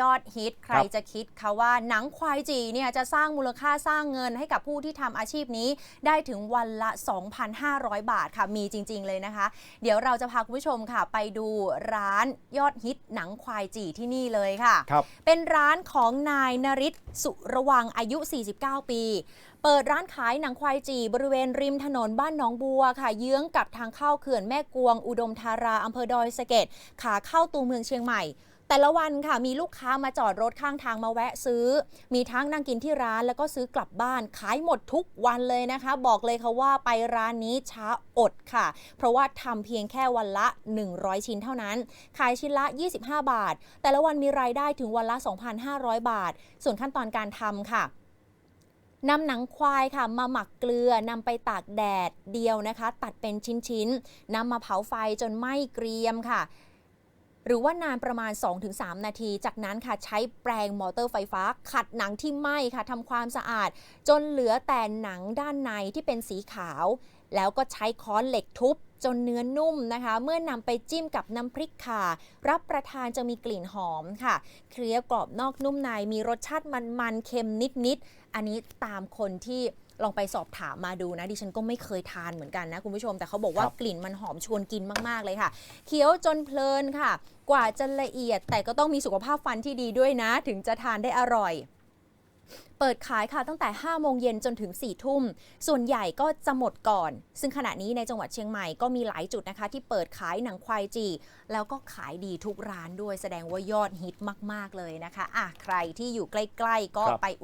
ยอดฮิตใครครับจะคิดคะว่าหนังควายจีเนี่ยจะสร้างมูลค่าสร้างเงินให้กับผู้ที่ทำอาชีพนี้ได้ถึงวันละ 2,500 บาทค่ะมีจริง ๆ เลยนะคะ เดี๋ยวเราจะพาคุณผู้ชมค่ะ ไปดูร้านยอดฮิตหนังควายจีที่นี่เลยค่ะครับเป็นร้านของนายนริศสุระวังอายุ 49 ปี เปิดร้านขายหนังควายจีบริเวณริมถนนบ้านหนองบัวค่ะ เยื้องกับทางเข้าเขื่อนแม่กวง อุดมธาราอำเภอดอยสะเก็ดขาเข้าตัวเมืองเชียงใหม่ แต่ละวันค่ะมีลูกค้ามาจอดรถข้างทางมาแวะซื้อ มีทั้งนั่งกินที่ร้านแล้วก็ซื้อกลับบ้านขายหมดทุกวันเลยนะคะ บอกเลยค่ะว่าไปร้านนี้ช้าอดค่ะ เพราะว่าทำเพียงแค่วันละ 100 ชิ้นเท่านั้น ขายชิ้นละ 25 บาท แต่ละวันมีรายได้ถึงวันละ 2,500 บาท ส่วนขั้นตอนการทำค่ะนำหนังควายค่ะมาหมักเกลือนำไปตากแดดเดียวนะคะ ตัดเป็นชิ้นๆนำมาเผาไฟจนไหม้เกรียมค่ะ หรือว่านานประมาณ 2-3 นาที จากนั้นค่ะใช้แปรงมอเตอร์ไฟฟ้า ขัดหนังที่ไหม้ค่ะทำความสะอาด จนเหลือแต่หนังด้านในที่เป็นสีขาว แล้วก็ใช้ค้อนเหล็กทุบจนเนื้อนุ่มนะคะ เมื่อนำไปจิ้มกับน้ำพริกข่า รับประทานจะมีกลิ่นหอมค่ะเคลียร์กรอบนอกนุ่มในมีรสชาติมันๆเค็มนิดๆอันนี้ตามคนที่ลองไปสอบถามมาดูนะ ดิฉันก็ไม่เคยทานเหมือนกันนะ คุณผู้ชมแต่เขาบอกว่าครับ กลิ่นมันหอมชวนกินมาก ๆ เลยค่ะ เคี้ยวจนเพลินค่ะ กว่าจะละเอียดแต่ก็ต้องมีสุขภาพฟันที่ดีด้วยนะ ถึงจะทานได้อร่อย เปิดขายค่ะตั้งแต่ 5 โมงเย็นจนถึง 4 ทุ่ม ส่วนใหญ่ก็จะหมดก่อน ซึ่งขณะนี้ในจังหวัดเชียงใหม่ก็มีหลายจุดนะคะ ที่เปิดขายหนังควายจี แล้วก็ขายดีทุกร้านด้วยแสดงว่ายอดฮิตมาก ๆ เลยนะคะอะใครที่อยู่ใกล้ ๆ ก็ครับไปอุด